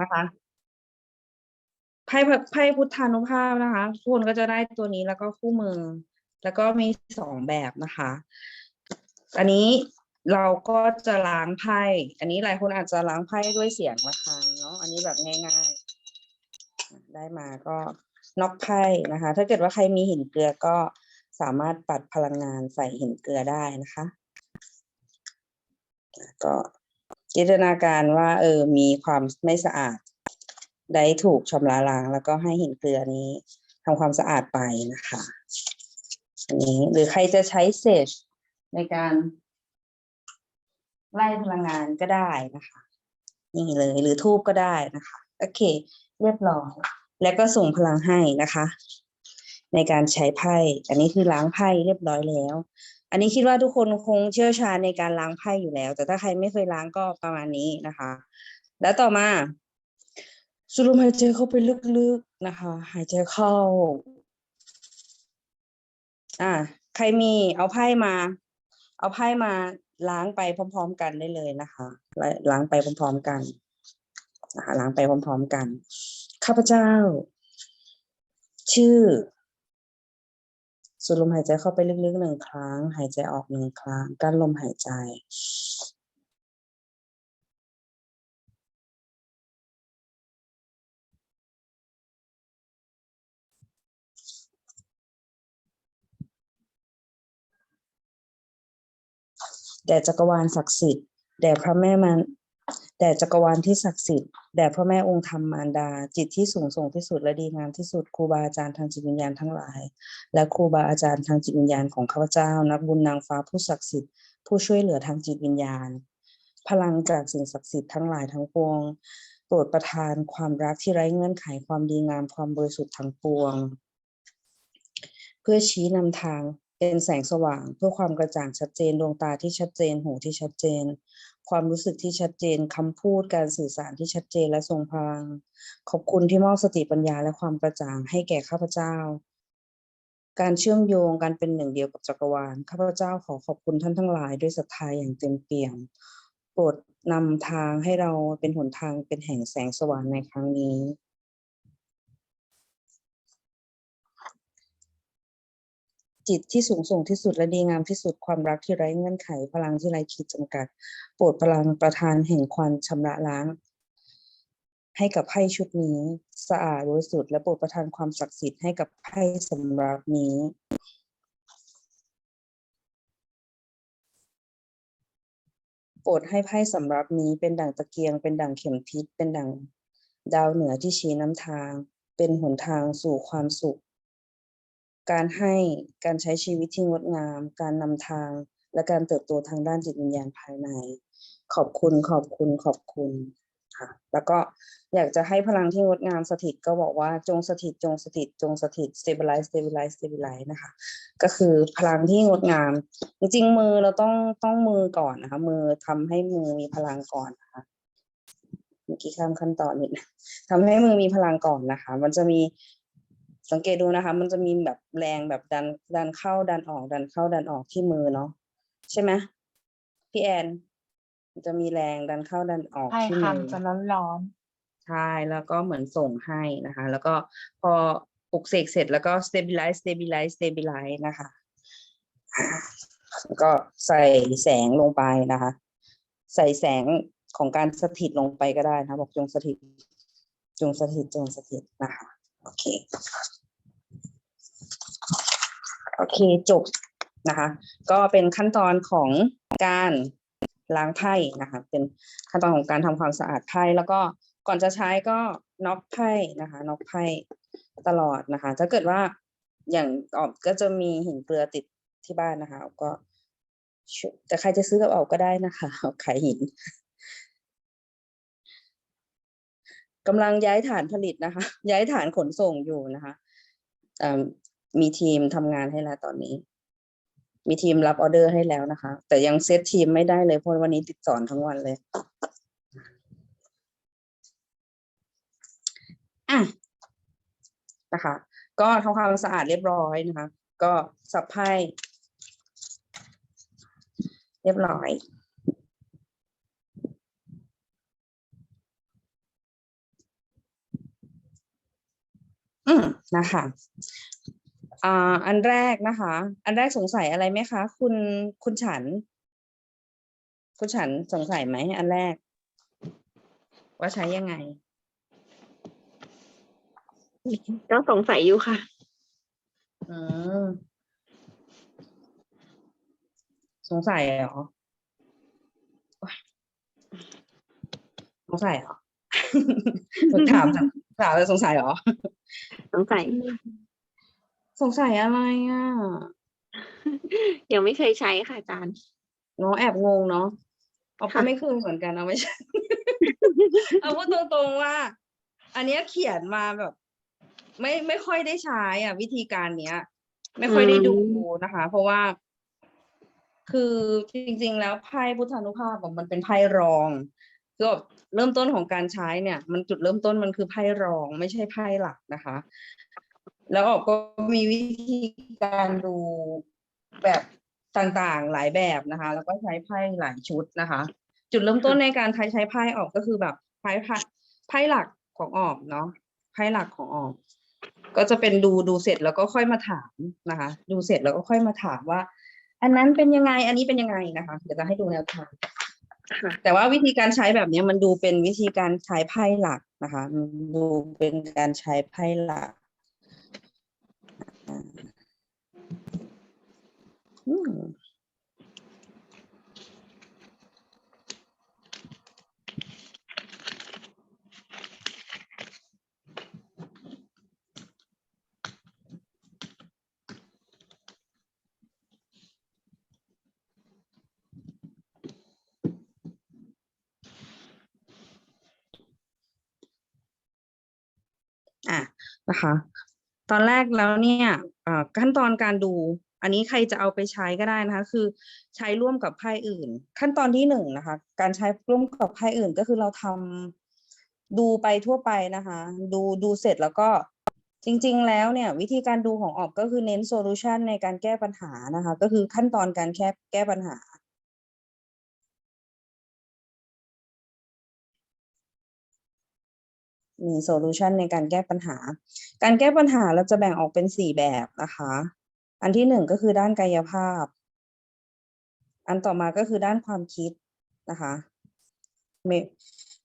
นะคะไพ่ไพ่พุทธานุภาพนะคะ ทุกคนก็จะได้ตัวนี้แล้วก็คู่มือ แล้วก็มีสองแบบนะคะ อันนี้เราก็จะล้างไพ่ อันนี้หลายคนอาจจะล้างไพ่ด้วยเสียงระฆังเนาะ อันนี้แบบง่ายๆ ได้มาก็น็อกไพ่นะคะ ถ้าเกิดว่าใครมีหินเกลือก็สามารถปัดพลังงานใส่หินเกลือได้นะคะ ก็ จินตนาการว่า เออ มีความไม่สะอาด ได้ถูกชำระล้าง แล้วก็ให้หินเกลือนี้ทำความสะอาดไปนะคะ อันนี้หรือใครจะใช้เซจในการไล่พลังงานก็ได้นะคะ นี่เลยหรือทูบก็ได้นะคะ โอเค เรียบร้อย แล้วก็ส่งพลังให้นะคะ ในการใช้ไพ่ อันนี้คือล้างไพ่เรียบร้อยแล้ว อันนี้คิดว่าทุกคนคงเชี่ยวชาญในการล้างไพ่อยู่แล้ว แต่ถ้าใครไม่เคยล้างก็ประมาณนี้นะคะ แล้วต่อมาสูดลมหายใจเข้าไปลึกๆนะคะ หายใจเข้า อ่า ใครมีเอาไพ่มา เอาไพ่มาล้างไปพร้อม ๆ กันได้เลยนะคะ ล้างไปพร้อม ๆ กันนะคะล้างไปพร้อม ๆ กัน ข้าพเจ้า ชื่อ สูดลมหายใจเข้าไปลึกๆหนึ่งครั้ง หายใจออกหนึ่งครั้งกั้นลมหายใจ แด่จักรวาลศักดิ์สิทธิ์แด่พระแม่มัน แด่จักรวาลที่ศักดิ์สิทธิ์แด่พระแม่องค์ธรรมมารดา จิตที่สูงส่งที่สุดและดีงามที่สุดครูบาอาจารย์ทางจิตวิญญาณทั้งหลาย และครูบาอาจารย์ทางจิตวิญญาณของข้าพเจ้า นักบุญนางฟ้าผู้ศักดิ์สิทธิ์ผู้ช่วยเหลือทางจิตวิญญาณ พลังจากสิ่งศักดิ์สิทธิ์ทั้งหลายทั้งปวง โปรดประทานความรักที่ไร้เงื่อนไขความดีงามความบริสุทธิ์ทั้งปวง เพื่อชี้นำทางเป็นแสงสว่างเพื่อความกระจ่างชัดเจนดวงตาที่ชัดเจนหูที่ชัดเจน ความรู้สึกที่ชัดเจนคำพูดการสื่อสารที่ชัดเจนและทรงพลัง ขอบคุณที่มอบสติปัญญาและความกระจ่างให้แก่ข้าพเจ้า การเชื่อมโยงการเป็นหนึ่งเดียวกับจักรวาลข้าพเจ้าขอขอบคุณท่านทั้งหลายด้วยศรัทธาอย่างเต็มเปี่ยมโปรดนำทางให้เราเป็นหนทางเป็นแห่งแสงสว่างในครั้งนี้ จิตที่สูงส่งที่สุดและดีงามที่สุดความรักที่ไร้เงื่อนไข พลังที่ไร้ขีดจำกัด โปรดพลังประทานแห่งความชำระล้าง ให้กับไพ่ชุดนี้ สะอาดบริสุทธิ์และโปรดประทานความศักดิ์สิทธิ์ให้กับไพ่สำหรับนี้โปรดให้ไพ่สำรับนี้เป็นดั่งตะเกียง เป็นดั่งเข็มทิศเป็นดั่งดาวเหนือที่ชี้น้ำทาง เป็นหนทางสู่ความสุข การให้การใช้ชีวิตที่งดงาม การนำทาง และการเติบโตทางด้านจิตวิญญาณภายใน ขอบคุณขอบคุณขอบคุณค่ะ แล้วก็อยากจะให้พลังที่งดงามสถิตก็บอกว่าจงสถิตจงสถิตจงสถิต stabilize stabilize stabilize นะคะ ก็คือพลังที่งดงาม จริงๆมือเราต้องต้องมือก่อนนะคะ มือทำให้มือมีพลังก่อนนะคะเมื่อกี้ข้ามขั้นตอนนิดทำให้มือมีพลังก่อนนะคะ มันจะมี สังเกตดูนะคะ มันจะมีแบบแรงแบบดันดันเข้าดันออกดันเข้าดันออกที่มือเนาะใช่ไหมพี่แอนมันจะมีแรงดันเข้าดันออกใช่ที่ค่ะมืมันอจะร้อนใช่แล้วก็เหมือนส่งให้นะคะ แล้วก็พอปลุกเสกเสร็จแล้วก็ stabilize stabilize stabilize นะคะอ่าแล้วก็ใส่แสงลงไปนะคะ ใส่แสงของการสถิตลงไปก็ได้นะคะบอกจงสถิตจงสถิตจงสถิตนะคะโอเค โอเคจบนะคะ ก็เป็นขั้นตอนของการล้างไพ่นะคะ เป็นขั้นตอนของการทำความสะอาดไพ่แล้วก็ก่อนจะใช้ก็น็อกไพ่นะคะน็อกไพ่ตลอดนะคะ ถ้าเกิดว่าอย่างออกก็จะมีหินเกลือติดที่บ้านนะคะก็แต่ใครจะซื้อกับออกก็ได้นะคะออกขายหินกำลังย้ายฐานผลิตนะคะ ย้ายฐานขนส่งอยู่นะคะอ่อ มีทีมทำงานให้แล้วตอนนี้ มีทีมรับออเดอร์ให้แล้วนะคะ แต่ยังเซตทีมไม่ได้เลยเพราะวันนี้ติดสอนทั้งวันเลยอะนะคะ ก็ทำความสะอาดเรียบร้อยนะคะ ก็สับไพ่เรียบร้อยอืมนะคะ อ่าอันแรกนะคะ อันแรกสงสัยอะไรไหมคะ คุณคุณฉัน คุณฉันสงสัยไหมอันแรก ว่าใช้ยังไง ก็สงสัยอยู่ค่ะ อืมสงสัยเหรอโอ๊ยสงสัยเหรอถามจากถามแล้วสงสัยเหรอ สงสัย สงสัยอะไรอะยังไม่เคยใช้ค่ะอาจารย์เนาะแอบงงเนาะเอาก็ค่ะไม่เคยเหมือนกันเอาไม่ใช่เอาพูดตรงๆว่า อันเนี้ยเขียนมาแบบ ไม่ไม่ค่อยได้ใช้ อะ วิธีการเนี้ย ไม่ค่อยได้ดูนะคะ เพราะว่า คือจริง ๆ แล้วไพ่พุทธานุภาพอะมันเป็นไพ่รองก็เริ่มต้นของการใช้เนี่ย มันจุดเริ่มต้นมันคือไพ่รองไม่ใช่ไพ่หลักนะคะ แล้วออกก็มีวิธีการดูแบบต่างๆหลายแบบนะคะ แล้วก็ใช้ไพ่หลายชุดนะคะ จุดเริ่มต้นในการใช้ใช้ไพ่ออกก็คือแบบไพ่ไพ่ไพ่หลักของออกเนาะไพ่หลักของออก ก็จะเป็นดูดูเสร็จแล้วก็ค่อยมาถามนะคะ ดูเสร็จแล้วก็ค่อยมาถามว่า อันนั้นเป็นยังไง อันนี้เป็นยังไงนะคะ เดี๋ยวจะให้ดูแนวทางค่ะแต่ว่าวิธีการใช้แบบเนี้ยมันดูเป็นวิธีการใช้ไพ่หลักนะคะมันดูเป็นการใช้ไพ่หลักอ่า อะนะคะตอนแรกแล้วเนี่ยขั้นตอนการดู อันนี้ใครจะเอาไปใช้ก็ได้นะคะ คือใช้ร่วมกับไพ่อื่น ขั้นตอนที่หนึ่งนะคะ การใช้ร่วมกับไพ่อื่นก็คือเราทำดูไปทั่วไปนะคะ ดูดูเสร็จแล้วก็จริง ๆ แล้วเนี่ย วิธีการดูของออกก็คือเน้นโซลูชันในการแก้ปัญหานะคะ ก็คือขั้นตอนการแค่แก้ปัญหามีโซลูชันในการแก้ปัญหา การแก้ปัญหาเราจะแบ่งออกเป็นสี่แบบนะคะ อันที่หนึ่งก็คือด้านกายภาพ อันต่อมาก็คือด้านความคิดนะคะ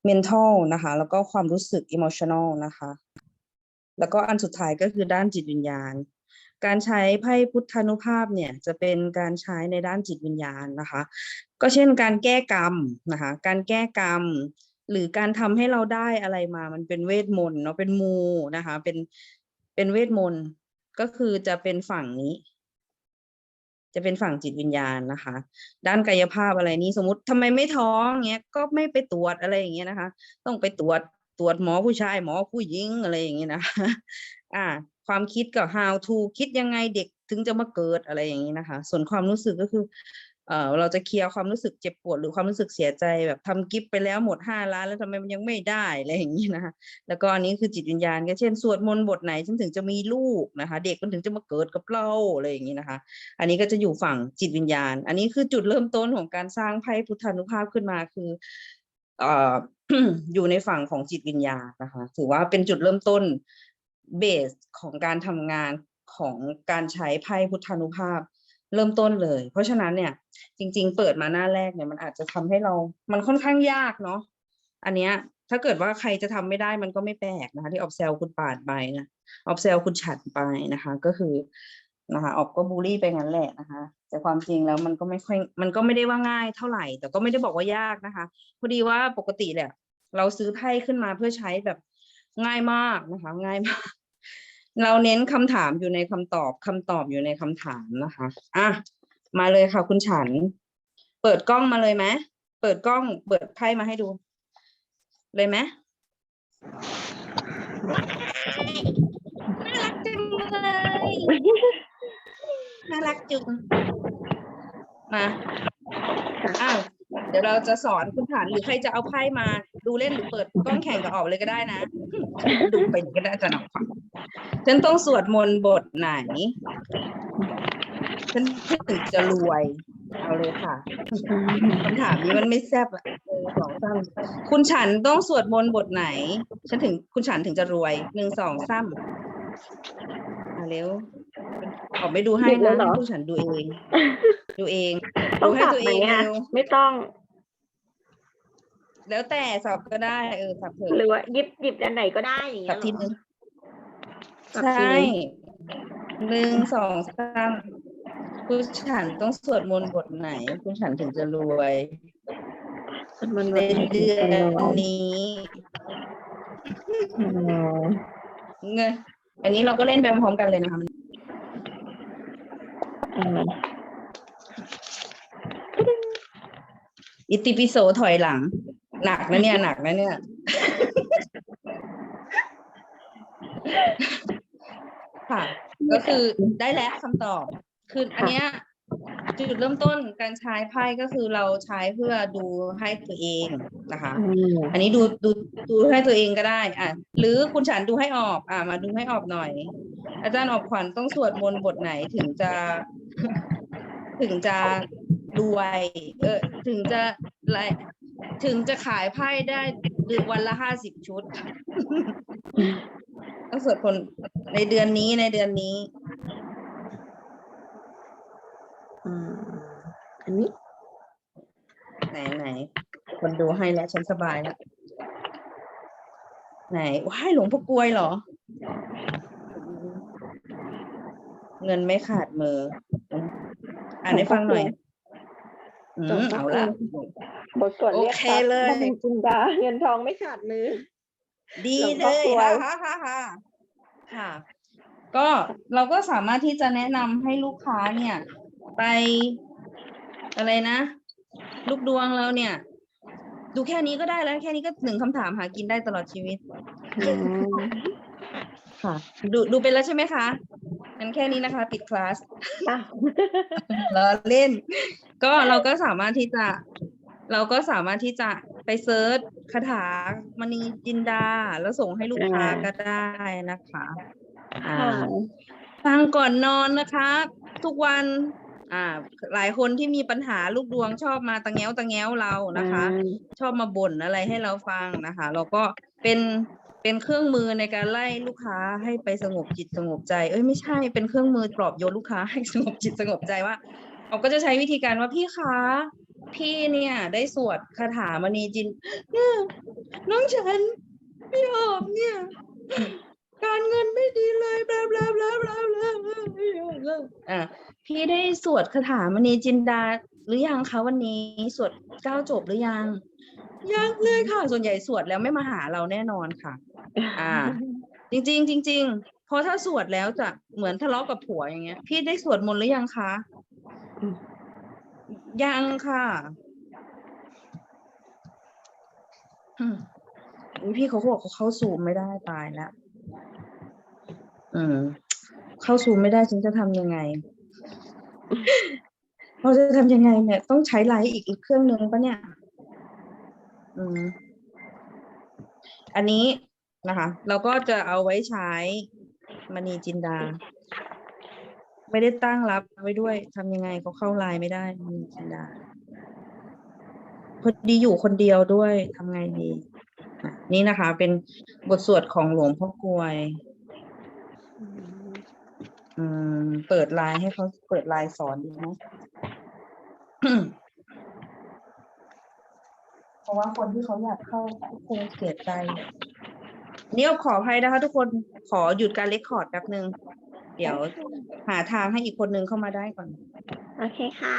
mental นะคะ แล้วก็ความรู้สึก emotional นะคะ แล้วก็อันสุดท้ายก็คือด้านจิตวิญญาณ การใช้ไพ่พุทธานุภาพเนี่ยจะเป็นการใช้ในด้านจิตวิญญาณนะคะ ก็เช่นการแก้กรรมนะคะ การแก้กรรมหรือการทำให้เราได้อะไรมา มันเป็นเวทมนต์เนาะ เป็นมูนะคะ เป็น เป็นเวทมนต์ ก็คือจะเป็นฝั่งนี้ จะเป็นฝั่งจิตวิญญาณนะคะ ด้านกายภาพอะไรนี้สมมติทำไมไม่ท้องเงี้ยก็ไม่ไปตรวจอะไรอย่างเงี้ยนะคะ ต้องไปตรวจตรวจหมอผู้ชายหมอผู้หญิงอะไรอย่างเงี้ยนะคะอ่า ความคิดก็ how to คิดยังไงเด็กถึงจะมาเกิดอะไรอย่างนี้นะคะ ส่วนความรู้สึกก็คือ เออเราจะเคลียร์ความรู้สึกเจ็บปวดหรือความรู้สึกเสียใจแบบทำกิฟต์ไปแล้วหมดห้าล้านแล้วทำไมมันยังไม่ได้อะไรอย่างนี้นะคะแล้วก็อันนี้คือจิตวิญญาณก็เช่นสวดมนต์บทไหนฉันถึงจะมีลูกนะคะ เด็กมันถึงจะมาเกิดกับเราอะไรอย่างนี้นะคะ อันนี้ก็จะอยู่ฝั่งจิตวิญญาณ อันนี้คือจุดเริ่มต้นของการสร้างไพ่พุทธานุภาพขึ้นมาคือเอ่ออยู่ในฝั่งของจิตวิญญาณนะคะ ถือว่าเป็นจุดเริ่มต้นเบสของการทำงานของการใช้ไพ่พุทธานุภาพ เริ่มต้นเลย เพราะฉะนั้นเนี่ย จริง ๆ เปิดมาหน้าแรกเนี่ยมันอาจจะทำให้เรา มันค่อนข้างยากเนาะอันเนี้ยถ้าเกิดว่าใครจะทำไม่ได้มันก็ไม่แปลกนะคะ ที่ออกเซลคุณปาดไปนะออกเซลคุณฉัดไปนะคะ ก็คือนะคะออกก็บูลลี่ไปงั้นแหละนะคะ แต่ความจริงแล้วมันก็ไม่ค่อยมันก็ไม่ได้ว่าง่ายเท่าไหร่ แต่ก็ไม่ได้บอกว่ายากนะคะพอดีว่าปกติแหละเราซื้อไพ่ขึ้นมาเพื่อใช้แบบง่ายมากนะคะ ง่ายมาก เราเน้นคำถามอยู่ในคำตอบคำตอบอยู่ในคำถามนะคะอะมาเลยค่ะคุณฉัน เปิดกล้องมาเลยไหมเปิดกล้อง เปิดไพ่มาให้ดู เลยไหมน่ารักจังเลยน่ารักจุงมาอ้าว เดี๋ยวเราจะสอนคุณฐานหรือใครจะเอาไพ่มาดูเล่นหรือเปิดกล้องแข่งกับออกเลยก็ได้นะ ดูไปก็ได้จะหนักฟังฉันต้องสวดมนต์บทไหน ฉันถึงจะรวย เอาเลยค่ะคำถามนี้มันไม่แซ่บอะหนึ่งสองสามคุณฉันต้องสวดมนต์บทไหน ฉันถึงคุณฉันถึงจะรวยหนึ่งสองสาม อะเร็วขอไม่ดูให้หยุดแล้นะวเหรอให้ผู้ฉันดูเอง ดูเอง ต้ดูองให้สับตัวไหเอมงอะเร็วไม่ต้องแล้วแต่สับก็ได้ เออสับเถอะหรือว่าหยิบหยิบอันไหนก็ได้อย่างเงี้สัยบเหรทีอนึงสับใช่ทีนึงหนึ่งสองสามคุณฉันต้องสวดมนต์บทไหน คุณฉันถึงจะรวยมันในเดือนนี้อืมเงย อันนี้เราก็เล่นไปพร้อมๆกันเลยนะคะอืมอิติปิโสถอยหลัง หนักนะเนี่ย หนักนะเนี่ย ค่ะ ก็คือได้แล้วคำตอบ คืออันเนี้ยจุดเริ่มต้นการใช้ไพ่ก็คือเราใช้เพื่อดูให้ตัวเอง นะคะอืมอันนี้ดูดูดูให้ตัวเองก็ได้ อะ หรือคุณฉันดูให้ออก อะมาดูให้ออกหน่อย อาจารย์ออกขวัญต้องสวดมนต์บทไหนถึงจะ ถึงจะรวย เออ ถึงจะอะไรถึงจะขายไพ่ได้เดือนวันละห้าสิบชุดต้องสวดคนในเดือนนี้ในเดือนนี้อืมอันนี้ ไหนไหน คนดูให้แล้วฉันสบายแล้ว ไหนว้ายหลวงพ่อกลวยเหรอ เงินไม่ขาดมือ อ่านให้ฟังหน่อยอืมเอาละบทสวดเรียกโอเคทรัพย์เลยบำรุงจินดาเงินทองไม่ขาดมือ ดีหลวงเลพ่อยกลวยค่ะค่ะค่ะค่ะ ก็เราก็สามารถที่จะแนะนำให้ลูกค้าเนี่ย ไปอะไรนะ ลูกดวงเราเนี่ย ดูแค่นี้ก็ได้แล้ว แค่นี้ก็หนึ่งคำถามหากินได้ตลอดชีวิตอืมค่ะ ดูดูเป็นแล้วใช่ไหมคะงั้นแค่นี้นะคะ ปิดคลาสอะล้อเล่น ก็เราก็สามารถที่จะ เราก็สามารถที่จะไปเซิร์ชคาถามณีจินดา แล้วส่งให้ลูกค้าก็ได้นะคะอ่าค่ะฟังก่อนนอนนะคะ ทุกวัน อ่า หลายคนที่มีปัญหาลูกดวงชอบมาตะแง้วตะแง้วเรานะคะอืมชอบมาบ่นอะไรให้เราฟังนะคะ เราก็เป็นเป็นเครื่องมือในการไล่ลูกค้าให้ไปสงบจิตสงบใจ เอ้ยไม่ใช่เป็นเครื่องมือปลอบโยนลูกค้าให้สงบจิตสงบใจว่าเราก็จะใช้วิธีการว่าพี่คะพี่เนี่ย ได้สวดคาถามณีจินเนี่ยน้องฉันพี่ออมเนี่ย การเงินไม่ดีเลยบลาบลาบลาบลาบลา บลาอะพี่ได้สวดคาถามณีจินดาหรือยังคะวันนี้สวดเก้าจบหรือยังยังเลยค่ะ ส่วนใหญ่สวดแล้วไม่มาหาเราแน่นอนค่ะ อ่า จริง ๆ จริง ๆ เพราะถ้าสวดแล้วจะเหมือนทะเลาะกับผัวอย่างเงี้ย พี่ได้สวดมนต์หรือยังคะอืมยังค่ะอืมอุ๊ยพี่เขาบอกเขาเข้าซูมไม่ได้ตายแล้ว อืม เข้าซูมไม่ได้ฉันจะทำยังไงเราจะทำยังไงเนี่ย ต้องใช้ไลน์อีกอีกเครื่องนึงปะเนี่ย อืม อันนี้นะคะ เราก็จะเอาไว้ใช้มณีจินดา ไม่ได้ตั้งรับไว้ด้วยทำยังไงก็เข้าไลน์ไม่ได้มณีจินดาพอดีอยู่คนเดียวด้วยทำไงดีนี่นะคะ เป็นบทสวดของหลวงพ่อกลวย อืม เปิดไลน์ให้เขาเปิดไลน์สอนดีไหมเพราะว่าคนที่เขาอยากเข้าคงเสียใจนี่เอาขออภัยนะคะ ทุกคนขอหยุดการเลคคอร์ดแป๊บหนึ่งเดี๋ยวหาทางให้อีกคนนึงเข้ามาได้ก่อน โอเคค่ะ